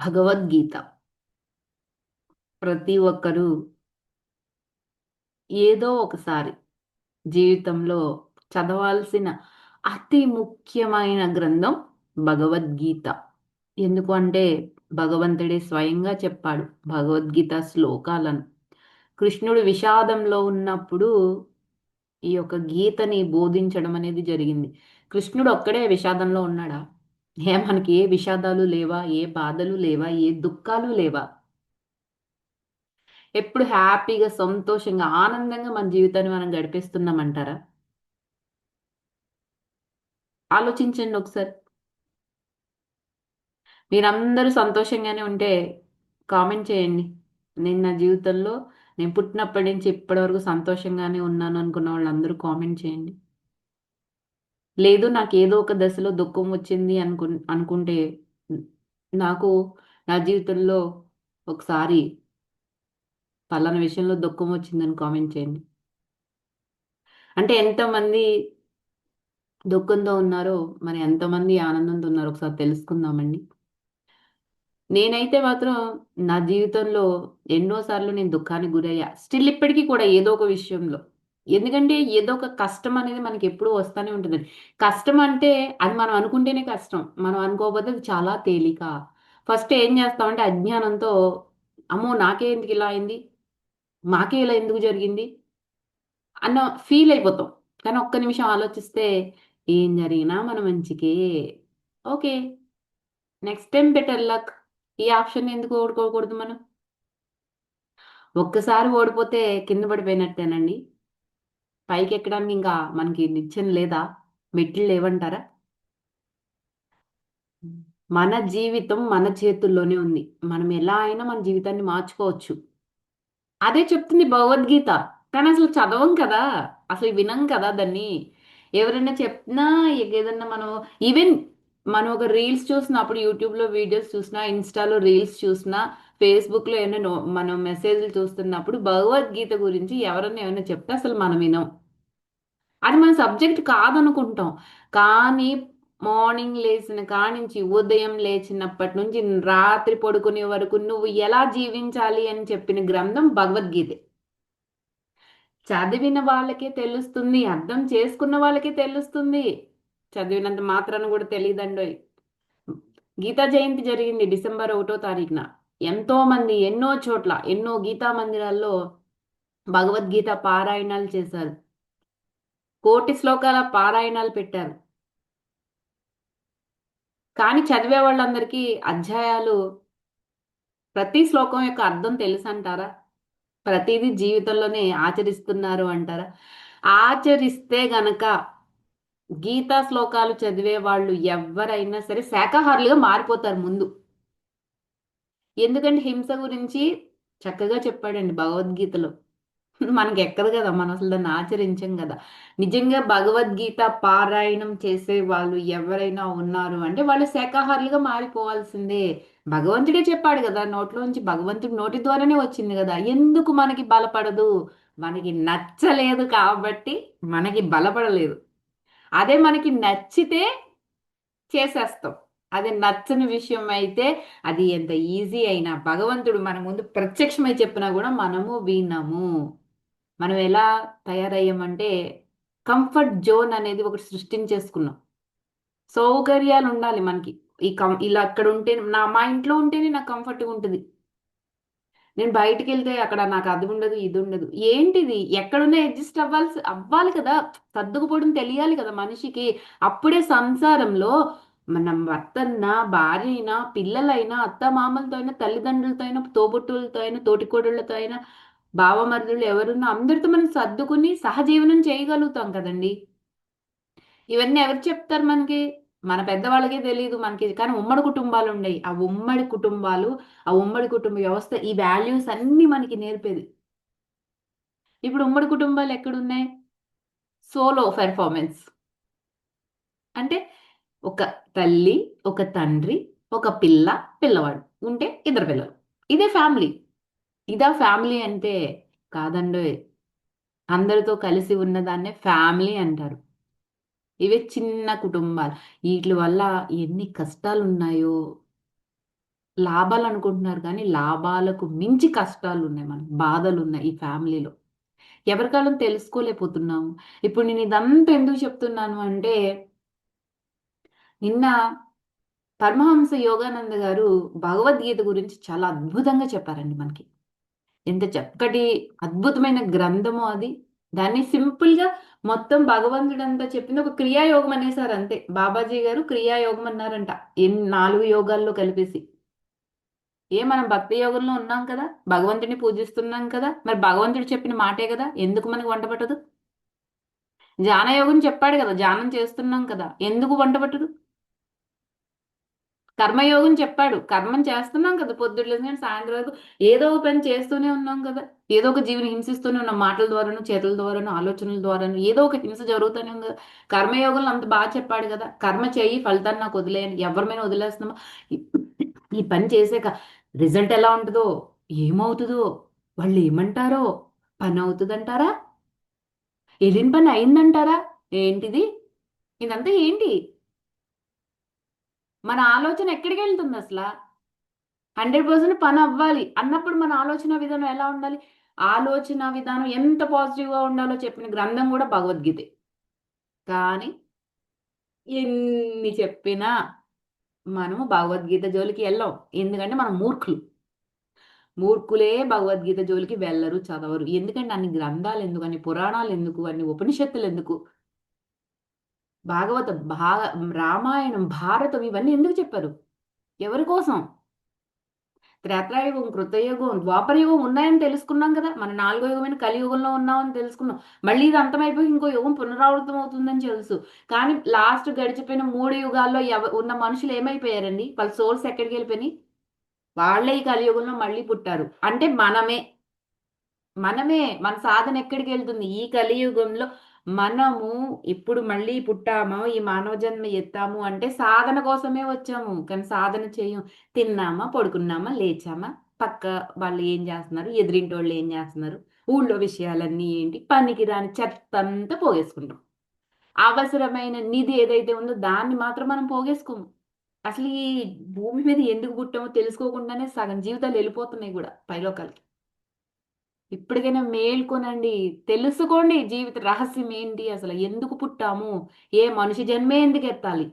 భగవద్గీత. ప్రతి ఒక్కరూ ఏదో ఒకసారి జీవితంలో చదవాల్సిన అతి ముఖ్యమైన గ్రంథం భగవద్గీత. ఎందుకు అంటే భగవంతుడే స్వయంగా చెప్పాడు భగవద్గీత శ్లోకాలను. కృష్ణుడు విషాదంలో ఉన్నప్పుడు ఈ యొక్క గీతని బోధించడం అనేది జరిగింది. కృష్ణుడు ఒక్కడే విషాదంలో ఉన్నాడా? ఏ మనకి ఏ విషాదాలు లేవా ఏ బాధలు లేవా ఏ దుఃఖాలు లేవా? ఎప్పుడు హ్యాపీగా సంతోషంగా ఆనందంగా మన జీవితాన్ని మనం గడిపేస్తున్నామంటారా? ఆలోచించండి ఒకసారి. మీరందరూ సంతోషంగానే ఉంటే కామెంట్ చేయండి. నేను నా జీవితంలో నేను పుట్టినప్పటి నుంచి ఇప్పటి వరకు సంతోషంగానే ఉన్నాను అనుకున్న వాళ్ళందరూ కామెంట్ చేయండి. లేదు నాకు ఏదో ఒక దశలో దుఃఖం వచ్చింది అనుకు అనుకుంటే నాకు నా జీవితంలో ఒకసారి పలానా విషయంలో దుఃఖం వచ్చిందని కామెంట్ చేయండి. అంటే ఎంతమంది దుఃఖంతో ఉన్నారో మరి ఎంతమంది ఆనందంతో ఉన్నారో ఒకసారి తెలుసుకుందామండి. నేనైతే మాత్రం నా జీవితంలో ఎన్నోసార్లు నేను దుఃఖానికి గురయ్యా. స్టిల్ ఇప్పటికీ కూడా ఏదో ఒక విషయంలో. ఎందుకంటే ఏదో ఒక కష్టం అనేది మనకి ఎప్పుడూ వస్తూనే ఉంటుంది. కష్టం అంటే అది మనం అనుకుంటేనే కష్టం. మనం అనుకోకపోతే అది చాలా తేలిక. ఫస్ట్ ఏం చేస్తామంటే అజ్ఞానంతో అమ్మో నాకే ఎందుకు ఇలా అయింది? మాకే ఇలా ఎందుకు జరిగింది? అన్న ఫీల్ అయిపోతాం. కానీ ఒక్క నిమిషం ఆలోచిస్తే ఏం జరిగినా మన మంచికే. Okay. Next time better luck. ఈ ఆప్షన్ ఎందుకు ఓడుకోకూడదు మనం? ఒక్కసారి ఓడిపోతే కింద పడిపోయినట్టేనండి. పైకి ఎక్కడానికి ఇంకా మనకి నిత్యం లేదా? మెట్లు లేవంటారా? మన జీవితం మన చేతుల్లోనే ఉంది. మనం ఎలా అయినా మన జీవితాన్ని మార్చుకోవచ్చు. అదే చెప్తుంది భగవద్గీత. కానీ అసలు చదవం కదా. అసలు వినం కదా దాన్ని. ఎవరైనా చెప్పినా ఏదన్నా మనం ఈవెన్ మనం ఒక రీల్స్ చూసినప్పుడు యూట్యూబ్లో వీడియోస్ చూసినా ఇన్స్టాలో రీల్స్ చూసినా ఫేస్బుక్లో ఏమైనా మనం మెసేజ్లు చూస్తున్నప్పుడు భగవద్గీత గురించి ఎవరైనా ఏమైనా చెప్తే అసలు మనం వినం. అది మన సబ్జెక్ట్ కాదనుకుంటాం. కానీ మార్నింగ్ లేచిన కానించి ఉదయం లేచినప్పటి నుంచి రాత్రి పడుకునే వరకు నువ్వు ఎలా జీవించాలి అని చెప్పిన గ్రంథం భగవద్గీత. చదివిన వాళ్ళకే తెలుస్తుంది అర్థం చేసుకున్న వాళ్ళకే తెలుస్తుంది. చదివినంత మాత్రాన్ని కూడా తెలియదండి గీతా జయంతి జరిగింది డిసెంబర్ ఒకటో తారీఖున. ఎంతో మంది ఎన్నో చోట్ల ఎన్నో గీతా మందిరాల్లో భగవద్గీత పారాయణాలు చేశారు. కోటి శ్లోకాల పారాయణాలు పెట్టారు. కానీ చదివే వాళ్ళందరికీ అధ్యాయాలు ప్రతి శ్లోకం యొక్క అర్థం తెలుసు అంటారా ప్రతిదీ జీవితంలోనే ఆచరిస్తున్నారు అంటారా? ఆచరిస్తే గనక గీతా శ్లోకాలు చదివే వాళ్ళు ఎవరైనా సరే శాకాహారులుగా మారిపోతారు ముందు. ఎందుకంటే హింస గురించి చక్కగా చెప్పాడండి భగవద్గీతలో. మనకి ఎక్కదు కదా మనం అసలు దాన్ని ఆచరించం కదా. నిజంగా భగవద్గీత పారాయణం చేసే వాళ్ళు ఎవరైనా ఉన్నారు అంటే వాళ్ళు శాకాహారులుగా మారిపోవాల్సిందే. భగవంతుడే చెప్పాడు కదా నోట్లోంచి భగవంతుడి నోటి ద్వారానే వచ్చింది కదా. ఎందుకు మనకి బలపడదు? మనకి నచ్చలేదు కాబట్టి మనకి బలపడలేదు. అదే మనకి నచ్చితే చేసేస్తాం. అది నచ్చని విషయం అయితే అది ఎంత ఈజీ అయినా భగవంతుడు మన ముందు ప్రత్యక్షమై చెప్పినా కూడా మనము వినము. మనం ఎలా తయారయ్యామంటే కంఫర్ట్ జోన్ అనేది ఒకటి సృష్టించేసుకున్నాం. సౌకర్యాలు ఉండాలి మనకి. ఈ కం ఇలా అక్కడ ఉంటే నా మా ఇంట్లో ఉంటేనే నాకు కంఫర్ట్గా ఉంటుంది. నేను బయటికి వెళ్తే అక్కడ నాకు అది ఉండదు ఇది ఉండదు. ఏంటిది? ఎక్కడున్నా అడ్జస్ట్ అవ్వాల్సి అవ్వాలి కదా. సర్దుకుపోవడం తెలియాలి కదా మనిషికి. అప్పుడే సంసారంలో మన భర్తన్నా భార్య అయినా పిల్లలైనా అత్త మామలతో అయినా తల్లిదండ్రులతో అయినా తోబుట్టులతో అయినా తోటికోడులతో అయినా భావమరుదులు ఎవరున్నా అందరితో మనం సర్దుకుని సహజీవనం చేయగలుగుతాం కదండి. ఇవన్నీ ఎవరు చెప్తారు మనకి? మన పెద్దవాళ్ళకే తెలియదు మనకి కానీ ఉమ్మడి కుటుంబాలు ఉండేవి ఆ ఉమ్మడి కుటుంబాలు ఆ ఉమ్మడి కుటుంబ వ్యవస్థ ఈ వాల్యూస్ అన్ని మనకి నేర్పేది. ఇప్పుడు ఉమ్మడి కుటుంబాలు ఎక్కడున్నాయి? సోలో పెర్ఫార్మెన్స్ అంటే ఒక తల్లి ఒక తండ్రి ఒక పిల్ల పిల్లవాడు ఉంటే ఇద్దరు పిల్లలు. ఇదే ఫ్యామిలీ ఇదా ఫ్యామిలీ అంటే కాదండో అందరితో కలిసి ఉన్నదాన్నే ఫ్యామిలీ అంటారు. ఇవే చిన్న కుటుంబాలు. వీటి వల్ల ఎన్ని కష్టాలు ఉన్నాయో లాభాలు అనుకుంటున్నారు కానీ లాభాలకు మించి కష్టాలు ఉన్నాయి మనకి. బాధలు ఉన్నాయి ఈ ఫ్యామిలీలో. ఎవరికాలం తెలుసుకోలేకపోతున్నాము. ఇప్పుడు నేను ఇదంతా ఎందుకు చెప్తున్నాను అంటే నిన్న పరమహంస యోగానంద గారు భగవద్గీత గురించి చాలా అద్భుతంగా చెప్పారండి మనకి. ఎంత చక్కటి అద్భుతమైన గ్రంథము అది. దాన్ని సింపుల్గా మొత్తం భగవంతుడంతా చెప్పింది ఒక క్రియాయోగం అనేసారు అంతే. బాబాజీ గారు క్రియాయోగం అన్నారంట. ఎన్ని నాలుగు యోగాల్లో కలిపేసి. ఏ మనం భక్తి యోగంలో ఉన్నాం కదా భగవంతుడిని పూజిస్తున్నాం కదా మరి భగవంతుడు చెప్పిన మాటే కదా ఎందుకు మనకు వంట పట్టదు? ధ్యానయోగం చెప్పాడు కదా ధ్యానం చేస్తున్నాం కదా ఎందుకు వంట పట్టదు? కర్మయోగం చెప్పాడు. కర్మం చేస్తున్నాం కదా పొద్దున్న కానీ సాయంత్రం వరకు. ఏదో ఒక పని చేస్తూనే ఉన్నాం కదా. ఏదో ఒక జీవిని హింసిస్తూనే ఉన్నాం. మాటల ద్వారాను చేతుల ద్వారాను ఆలోచనల ద్వారాను ఏదో ఒక హింస జరుగుతూనే ఉంది కదా. కర్మయోగంలో అంత బాగా చెప్పాడు కదా. కర్మ చేయి ఫలితాన్ని నాకు వదిలేయని ఎవరిమైనా వదిలేస్తున్నామా. ఈ పని చేసాక రిజల్ట్ ఎలా ఉంటుందో ఏమవుతుందో వాళ్ళు ఏమంటారో పని అవుతుందంటారా? వెళ్ళిన పని అయిందంటారా? ఏంటిది? ఇదంతా ఏంటి? మన ఆలోచన ఎక్కడికి వెళ్తుంది అసలు? హండ్రెడ్ పర్సెంట్ పని అవ్వాలి. అన్నప్పుడు మన ఆలోచన విధానం ఎలా ఉండాలి? ఆలోచన విధానం ఎంత పాజిటివ్గా ఉండాలో చెప్పిన గ్రంథం కూడా భగవద్గీతే. కానీ ఎన్ని చెప్పినా మనము భగవద్గీత జోలికి వెళ్ళాం. ఎందుకంటే మనం మూర్ఖులు. మూర్ఖులే భగవద్గీత జోలికి వెళ్ళరు చదవరు. ఎందుకంటే అన్ని గ్రంథాలు ఎందుకు అన్ని పురాణాలు ఎందుకు అన్ని ఉపనిషత్తులు ఎందుకు? భాగవతం భాగ రామాయణం భారతం ఇవన్నీ ఎందుకు చెప్పారు? ఎవరి కోసం? త్రేత్రాయుగం కృతయుగం ద్వాపరయుగం ఉన్నాయని తెలుసుకున్నాం కదా. మన నాలుగో యుగమైన కలియుగంలో ఉన్నామని తెలుసుకున్నాం. మళ్ళీ ఇది అంతమైపోయి ఇంకో యుగం పునరావృతం అవుతుందని తెలుసు. కానీ లాస్ట్ గడిచిపోయిన మూడు యుగాల్లో ఎవ ఉన్న మనుషులు ఏమైపోయారండి? వాళ్ళ సోల్స్ ఎక్కడికి వెళ్ళిపోయినాయి? వాళ్ళే ఈ కలియుగంలో మళ్ళీ పుట్టారు. అంటే మనమే. మనమే. మన సాధన ఎక్కడికి వెళ్తుంది? ఈ కలియుగంలో మనము ఇప్పుడు మళ్ళీ పుట్టాము? ఈ మానవ జన్మ ఎత్తాము అంటే సాధన కోసమే వచ్చాము. కానీ సాధన చేయం. తిన్నామా? పడుకున్నామా? లేచామా? పక్క వాళ్ళు ఏం చేస్తున్నారు? ఎదిరింటి వాళ్ళు ఏం చేస్తున్నారు? ఊళ్ళో విషయాలన్నీ ఏంటి? పనికి రాని చెత్త అంతా పోగేసుకుంటాం. అవసరమైన నిధి ఏదైతే ఉందో దాన్ని మాత్రం మనం పోగేసుకోము. అసలు ఈ భూమి మీద ఎందుకు పుట్టామో తెలుసుకోకుండానే సగం జీవితాలు వెళ్ళిపోతున్నాయి కూడా పైలోకాలకి. ఇప్పటికైనా మేల్కొనండి. తెలుసుకోండి జీవిత రహస్యం ఏంటి అసలు ఎందుకు పుట్టాము ఏ మనిషి జన్మే ఎందుకు ఎత్తాలి?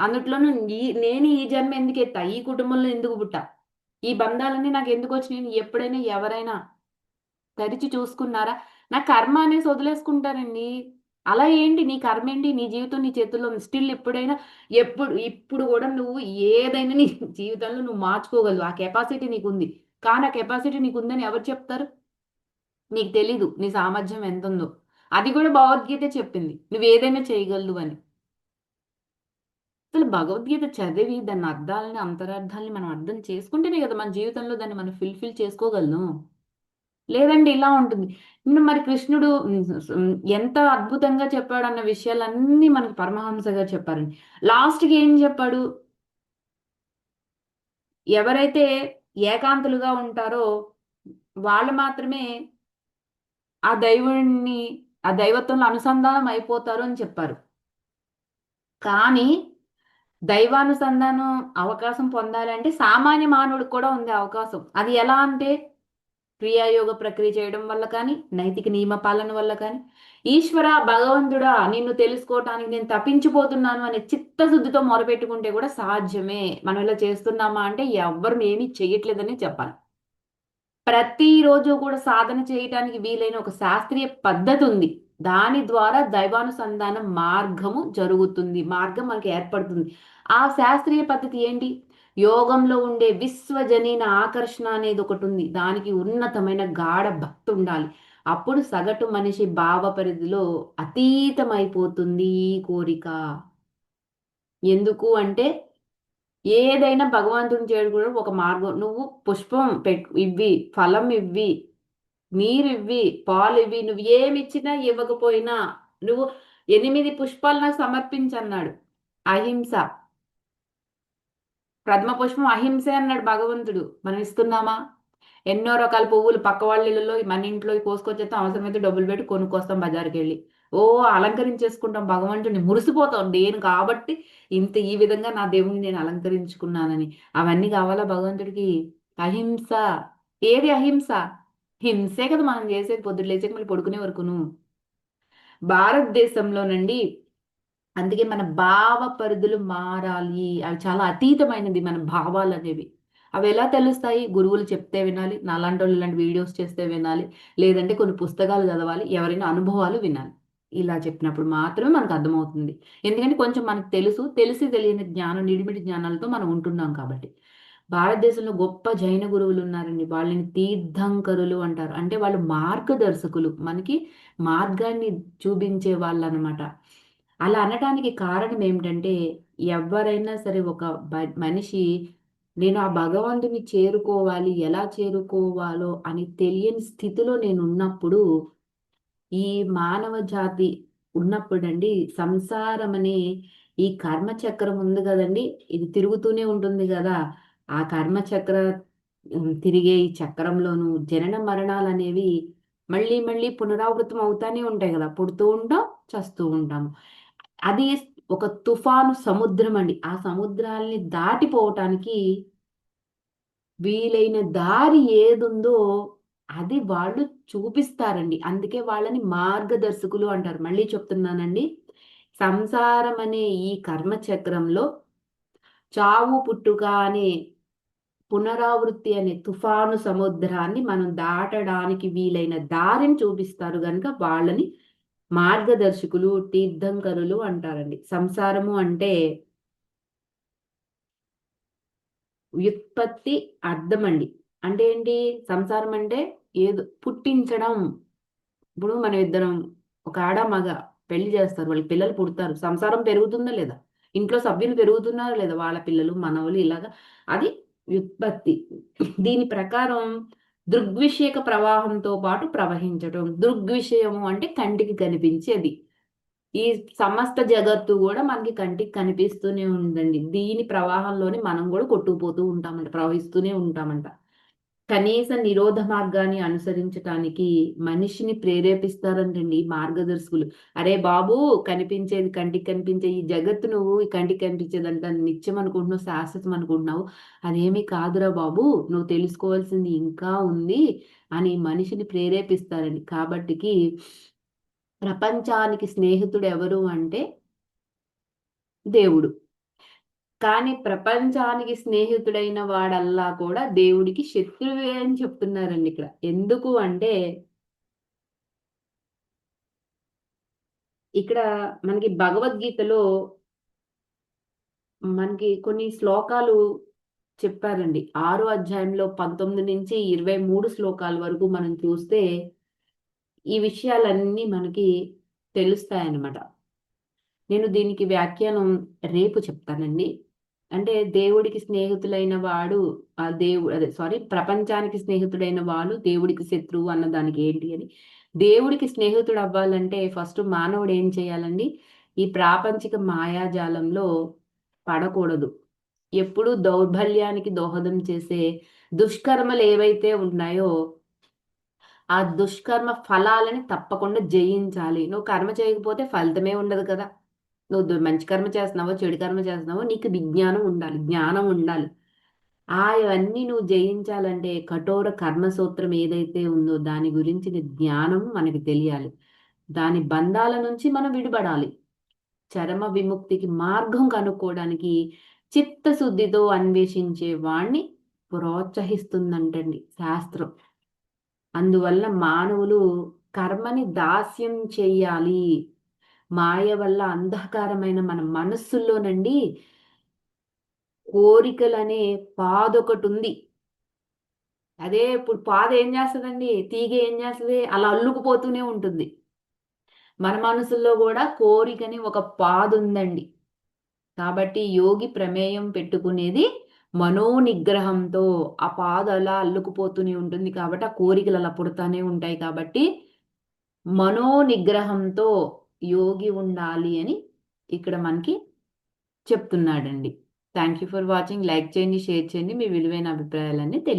అందుట్లోనూ ఈ నేను ఈ జన్మ ఎందుకు ఎత్తా? ఈ కుటుంబంలో ఎందుకు పుట్టా? ఈ బంధాలన్నీ నాకు ఎందుకు వచ్చినాయి? ఎప్పుడైనా ఎవరైనా తరిచి చూసుకున్నారా? నా కర్మ అనేసి వదిలేసుకుంటారండి. అలా ఏంటి? నీ కర్మ ఏంటి? నీ జీవితం నీ చేతుల్లో స్టిల్ ఎప్పుడైనా ఎప్పుడు ఇప్పుడు కూడా నువ్వు ఏదైనా నీ జీవితంలో నువ్వు మార్చుకోగలవు. ఆ కెపాసిటీ నీకుంది. కానీ ఆ కెపాసిటీ నీకు ఉందని ఎవరు చెప్తారు? నీకు తెలీదు నీ సామర్థ్యం ఎంత ఉందో అది కూడా భగవద్గీత చెప్పింది నువ్వు ఏదైనా చేయగలదు అని. అసలు భగవద్గీత చదివి దాని అర్థాలని అంతరార్థాలని మనం అర్థం చేసుకుంటేనే కదా మన జీవితంలో దాన్ని మనం ఫిల్ఫిల్ చేసుకోగలను లేదండి ఇలా ఉంటుంది. మరి కృష్ణుడు ఎంత అద్భుతంగా చెప్పాడు అన్న విషయాలన్నీ మనకి పరమహంసగా చెప్పారండి. లాస్ట్కి ఏం చెప్పాడు? ఎవరైతే ఏకాంతులుగా ఉంటారో వాళ్ళు మాత్రమే ఆ దైవుడిని ఆ దైవత్వంలో అనుసంధానం అయిపోతారు అని చెప్పారు. కానీ దైవానుసంధానం అవకాశం పొందాలంటే సామాన్య మానవుడికి కూడా ఉంది అవకాశం. అది ఎలా అంటే క్రియాయోగ ప్రక్రియ చేయడం వల్ల కానీ నైతిక నియమ పాలన వల్ల కానీ ఈశ్వర భగవంతుడా నిన్ను తెలుసుకోవటానికి నేను తప్పించిపోతున్నాను అనే చిత్తశుద్ధితో మొరపెట్టుకుంటే కూడా సాధ్యమే. మనం ఇలా చేస్తున్నామా అంటే ఎవ్వరు ఏమీ చేయట్లేదని చెప్పాలి. ప్రతిరోజు కూడా సాధన చేయటానికి వీలైన ఒక శాస్త్రీయ పద్ధతి ఉంది. దాని ద్వారా దైవానుసంధానం మార్గము జరుగుతుంది. మార్గం మనకి ఏర్పడుతుంది. ఆ శాస్త్రీయ పద్ధతి ఏంటి? యోగంలో ఉండే విశ్వజనీన ఆకర్షణ అనేది ఒకటి ఉంది. దానికి ఉన్నతమైన గాఢ భక్తి ఉండాలి. అప్పుడు సగటు మనిషి భావ పరిధిలో అతీతమైపోతుంది కోరిక. ఎందుకు అంటే ఏదైనా భగవంతుని చేరుకోవడం ఒక మార్గం. నువ్వు పుష్పం పెట్టు ఇవ్వి ఫలం ఇవ్వి నీరు ఇవ్వి పాలు ఇవ్వి నువ్వు ఏమిచ్చినా ఇవ్వకపోయినా నువ్వు ఎనిమిది పుష్పాలు నాకు సమర్పించన్నాడు. అహింస. ప్రథమ పుష్పం అహింసే అన్నాడు భగవంతుడు. మనం ఇస్తున్నామా ఎన్నో రకాల పువ్వులు పక్క వాళ్ళ ఇళ్ళలో మన ఇంట్లో కోసుకొచ్చేస్తాం అవసరమైతే డబ్బులు పెట్టి కొనుక్కొస్తాం బజార్కి వెళ్ళి ఓ అలంకరించేసుకుంటాం భగవంతుడిని మురిసిపోతాం నేను కాబట్టి ఇంత ఈ విధంగా నా దేవుని నేను అలంకరించుకున్నానని. అవన్నీ కావాలా భగవంతుడికి? అహింస. ఏది అహింస? హింసే కదా మనం చేసేది పొద్దున్న లేచే మళ్ళీ పడుకునే వరకును. భారతదేశంలోనండి అందుకే మన భావ పరిధులు మారాలి. అవి చాలా అతీతమైనది మన భావాలు అనేవి. అవి ఎలా తెలుస్తాయి? గురువులు చెప్తే వినాలి నాలాంటి వాళ్ళు ఇలాంటి వీడియోస్ చేస్తే వినాలి లేదంటే కొన్ని పుస్తకాలు చదవాలి ఎవరైనా అనుభవాలు వినాలి. ఇలా చెప్పినప్పుడు మాత్రమే మనకు అర్థమవుతుంది. ఎందుకంటే కొంచెం మనకు తెలుసు తెలిసి తెలియని జ్ఞానం నిడిమిడి జ్ఞానాలతో మనం ఉంటున్నాం కాబట్టి. భారతదేశంలో గొప్ప జైన గురువులు ఉన్నారండి. వాళ్ళని తీర్థంకరులు అంటారు. అంటే వాళ్ళు మార్గదర్శకులు. మనకి మార్గాన్ని చూపించే వాళ్ళు అనమాట అలా అనటానికి కారణం ఏమిటంటే ఎవరైనా సరే ఒక మనిషి నేను ఆ భగవంతుని చేరుకోవాలి ఎలా చేరుకోవాలో అని తెలియని స్థితిలో నేను ఉన్నప్పుడు ఈ మానవ జాతి ఉన్నప్పుడండి సంసారం అనే ఈ కర్మచక్రం ఉంది కదండి ఇది తిరుగుతూనే ఉంటుంది కదా. ఆ కర్మచక్ర తిరిగే ఈ చక్రంలోను జనన మరణాలు అనేవి మళ్ళీ మళ్ళీ పునరావృతం అవుతానే ఉంటాయి కదా. పుడుతూ ఉంటాం చస్తూ ఉంటాము. అది ఒక తుఫాను సముద్రం అండి ఆ సముద్రాల్ని దాటిపోవటానికి వీలైన దారి ఏదుందో అది వాళ్ళు చూపిస్తారండి. అందుకే వాళ్ళని మార్గదర్శకులు అంటారు. మళ్ళీ చెప్తున్నానండి. సంసారం అనే ఈ కర్మచక్రంలో చావు పుట్టుక అనే పునరావృత్తి అనే తుఫాను సముద్రాన్ని మనం దాటడానికి వీలైన దారిని చూపిస్తారు. కనుక వాళ్ళని మార్గదర్శకులు తీర్థంకరులు అంటారండి. సంసారము అంటే వ్యుత్పత్తి అర్థం అండి అంటే ఏంటి? సంసారం అంటే ఏదో పుట్టించడం. ఇప్పుడు మనం ఇద్దరం ఒక ఆడ మగ పెళ్ళి చేస్తారు వాళ్ళకి పిల్లలు పుడతారు. సంసారం పెరుగుతుందా లేదా? ఇంట్లో సభ్యులు పెరుగుతున్నారా లేదా? వాళ్ళ పిల్లలు మనవలు ఇలాగా. అది వ్యుత్పత్తి. దీని ప్రకారం దృగ్విషయక ప్రవాహంతో పాటు ప్రవహించడం దృగ్విషయము అంటే కంటికి కనిపించేది. ఈ సమస్త జగత్తు కూడా మనకి కంటికి కనిపిస్తూనే ఉందండి. దీని ప్రవాహంలోనే మనం కూడా కొట్టుకుపోతూ ఉంటామంట ప్రవహిస్తూనే ఉంటామంట. కనీస నిరోధ మార్గాన్ని అనుసరించటానికి మనిషిని ప్రేరేపిస్తారంటండి మార్గదర్శకులు. అరే బాబు కనిపించేది కంటికి కనిపించే ఈ జగత్తు నువ్వు ఈ కంటికి కనిపించేదంట నిత్యం అనుకుంటున్నావు శాశ్వతం అనుకుంటున్నావు. అదేమీ కాదురా బాబు నువ్వు తెలుసుకోవాల్సింది ఇంకా ఉంది అని మనిషిని ప్రేరేపిస్తారండి. కాబట్టికి ప్రపంచానికి స్నేహితుడు ఎవరు అంటే దేవుడు. కానీ ప్రపంచానికి స్నేహితుడైన వాడల్లా కూడా దేవుడికి శత్రువే అని చెప్తున్నారండి ఇక్కడ. ఎందుకు అంటే ఇక్కడ మనకి భగవద్గీతలో మనకి కొన్ని శ్లోకాలు చెప్పారండి. ఆరో అధ్యాయంలో పంతొమ్మిది నుంచి ఇరవై మూడు శ్లోకాల వరకు మనం చూస్తే ఈ విషయాలన్నీ మనకి తెలుస్తాయన్నమాట. నేను దీనికి వ్యాఖ్యానం రేపు చెప్తానండి. అంటే దేవుడికి స్నేహితులైన వాడు ఆ దేవుడు అదే సారీ ప్రపంచానికి స్నేహితుడైన వాడు దేవుడికి శత్రువు అన్న దానికి ఏంటి అని. దేవుడికి స్నేహితుడు అవ్వాలంటే ఫస్ట్ మానవుడు ఏం చేయాలండి? ఈ ప్రాపంచిక మాయాజాలంలో పడకూడదు. ఎప్పుడు దౌర్బల్యానికి దోహదం చేసే దుష్కర్మలు ఏవైతే ఉన్నాయో ఆ దుష్కర్మ ఫలాలని తప్పకుండా జయించాలి. నువ్వు కర్మ చేయకపోతే ఫలితమే ఉండదు కదా. నువ్వు మంచి కర్మ చేస్తున్నావో చెడు కర్మ చేస్తున్నావో నీకు విజ్ఞానం ఉండాలి జ్ఞానం ఉండాలి. ఆ ఇవన్నీ నువ్వు జయించాలంటే కఠోర కర్మసూత్రం ఏదైతే ఉందో దాని గురించిన జ్ఞానం మనకి తెలియాలి. దాని బంధాల నుంచి మనం విడిపడాలి చరమ విముక్తికి మార్గం కనుక్కోవడానికి చిత్తశుద్ధితో అన్వేషించే వాణ్ణి ప్రోత్సహిస్తుందంటండి శాస్త్రం. అందువల్ల మానవులు కర్మని దాస్యం చెయ్యాలి మాయ వల్ల అంధకారమైన మన మనస్సుల్లోనండి కోరికలనే పాదొకటి ఉంది అదే ఇప్పుడు పాద ఏం చేస్తుందండి? తీగ ఏం చేస్తుంది? అలా అల్లుకుపోతూనే ఉంటుంది. మన మనసుల్లో కూడా కోరికని ఒక పాదు ఉందండి కాబట్టి యోగి ప్రమేయం పెట్టుకునేది మనోనిగ్రహంతో ఆ పాద అలా అల్లుకుపోతూనే ఉంటుంది. కాబట్టి ఆ కోరికలు అలా పుడతానే ఉంటాయి. కాబట్టి మనోనిగ్రహంతో యోగి ఉండాలి అని ఇక్కడ మనకి చెప్తున్నాడండి. Thank you for watching like చేయండి షేర్ చేయండి. మీ విలువైన అభిప్రాయాలన్నీ తెలియ